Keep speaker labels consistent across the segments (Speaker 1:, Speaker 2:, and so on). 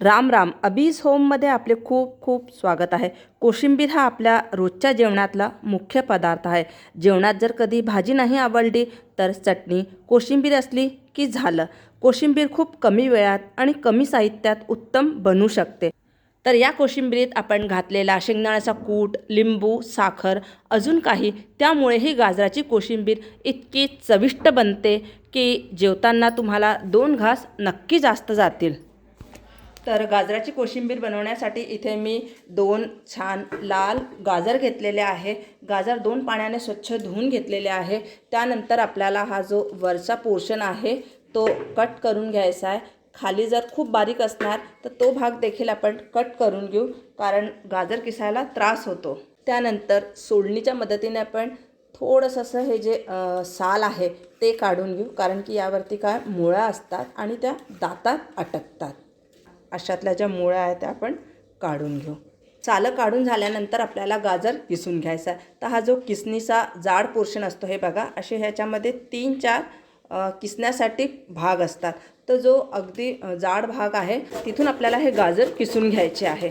Speaker 1: राम राम. अबीज होममध्ये आपले खूप खूप स्वागत आहे. कोशिंबीर हा आपल्या रोजच्या जेवणातला मुख्य पदार्थ आहे. जेवणात जर कधी भाजी नाही आवडली तर चटणी कोशिंबीर असली की झालं. कोशिंबीर खूप कमी वेळात आणि कमी साहित्यात उत्तम बनू शकते. तर या कोशिंबिरीत आपण घातलेला शेंगदाण्याचा कूट लिंबू साखर अजून काही त्यामुळे ही गाजराची कोशिंबीर इतकी चविष्ट बनते की जेवताना तुम्हाला दोन घास नक्की जास्त जातील. तर गाजराची कोशिंबीर बनवण्यासाठी इथे मी दोन छान लाल गाजर घेतलेले आहे. गाजर दोन पाण्याने स्वच्छ धुवून घेतलेले आहे. त्यानंतर आपल्याला हा जो वरचा पोर्शन आहे तो कट करून घ्यायचा आहे. खाली जर खूप बारीक असणार तर तो भाग देखील आपण कट करून घेऊ कारण गाजर किसायला त्रास होतो. त्यानंतर सोडणीच्या मदतीने आपण थोडंसं असं हे जे साल आहे ते काढून घेऊ कारण की यावरती काय मुळा असतात आणि त्या दातात अटकतात. अशातल्या ज्या मुळ्या आहेत त्या आपण काढून घेऊ. चालं काढून झाल्यानंतर आपल्याला गाजर किसून घ्यायचा आहे. तर हा जो किसनीचा जाड पोर्शन असतो हे बघा असे ह्याच्यामध्ये तीन चार किसण्यासाठी भाग असतात. तर जो अगदी जाड भाग आहे तिथून आपल्याला हे गाजर किसून घ्यायचे आहे.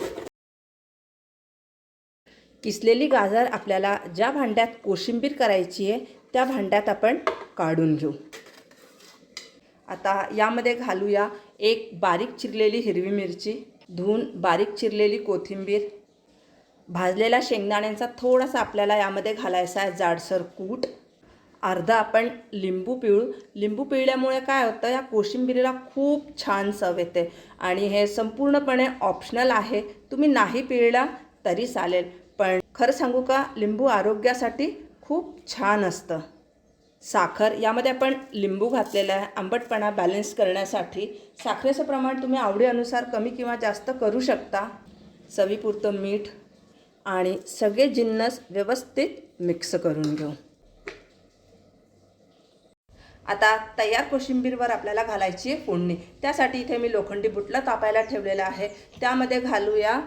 Speaker 1: किसलेली गाजर आपल्याला ज्या भांड्यात कोशिंबीर करायची आहे त्या भांड्यात आपण काढून घेऊ. आता यामध्ये घालूया एक बारीक चिरलेली हिरवी मिरची धुवून बारीक चिरलेली कोथिंबीर. भाजलेला शेंगदाण्यांचा थोडासा आपल्याला यामध्ये घालायचा आहे जाडसर कूट. अर्धा आपण लिंबू पिळू. लिंबू पिळल्यामुळे काय होतं या कोशिंबिरीला खूप छान चव येते आणि हे संपूर्णपणे ऑप्शनल आहे. तुम्ही नाही पिळला तरी चालेल पण खरं सांगू का लिंबू आरोग्यासाठी खूप छान असतं. साखर यामध्ये आपण लिंबू घातलेला आहे. आंबटपणा बॅलन्स करण्यासाठी साखरेचं प्रमाण तुम्ही आवडीनुसार कमी किंवा जास्त करू शकता. चवीपुरतं मीठ आणि सगळे जिन्नस व्यवस्थित मिक्स करून घेऊ. आता तयार कोशिंबीरवर आपल्याला घालायची आहे फोडणी. त्यासाठी इथे मी लोखंडी बुटला तापायला ठेवलेला आहे. त्यामध्ये घालूया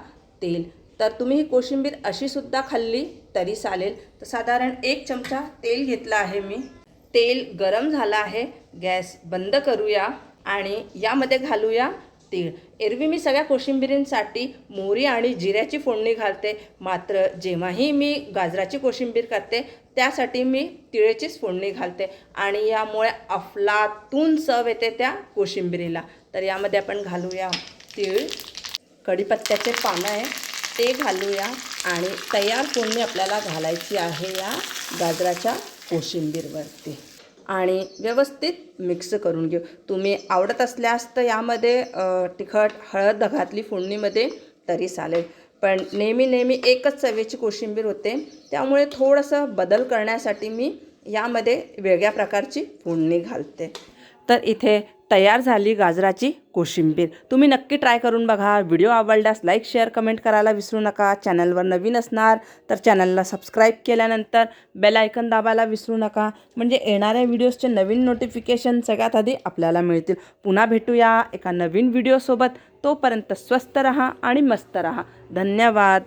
Speaker 1: तेल. तर तुम्ही ही कोशिंबीर अशीसुद्धा खाल्ली तरी चालेल. तर साधारण एक चमचा तेल घेतला आहे मी. तेल गरम झालं आहे गॅस बंद करूया आणि यामध्ये घालूया तीळ. एरवी मी सगळ्या कोशिंबिरींसाठी मोहरी आणि जिऱ्याची फोडणी घालते. मात्र जेव्हाही मी गाजराची कोशिंबीर करते त्यासाठी मी तिळेचीच फोडणी घालते आणि यामुळे अफलातून चव येते त्या कोशिंबिरीला. तर यामध्ये आपण घालूया तीळ कढीपत्त्याचे पानं आहे ते घालूया आणि तयार फोडणी आपल्याला घालायची आहे या गाजराच्या कोशिंबीरवरती. आणि व्यवस्थित मिक्स करून घेऊ. तुम्ही आवडत असल्यास तर यामध्ये तिखट हळद घातली फोडणीमध्ये तरी चालेल. पण नेहमी नेहमी एकच चवेची कोशिंबीर होते. त्यामुळे थोडंसं बदल करण्यासाठी मी यामध्ये वेगळ्या प्रकारची फोडणी घालते. तर इथे तयार झाली गाजराची कोशिंबीर. तुम्ही नक्की ट्राय करून बघा. व्हिडिओ आवडल्यास लाईक शेअर कमेंट करायला विसरू नका. चॅनलवर नवीन असणार तर चॅनलला सबस्क्राईब केल्यानंतर बेल आयकन दाबायला विसरू नका. म्हणजे येणाऱ्या व्हिडिओजचे नवीन नोटिफिकेशन सगळ्यात आधी आपल्याला मिळतील. पुन्हा भेटूया एका नवीन व्हिडिओसोबत. तोपर्यंत स्वस्त रहा आणि मस्त रहा. धन्यवाद.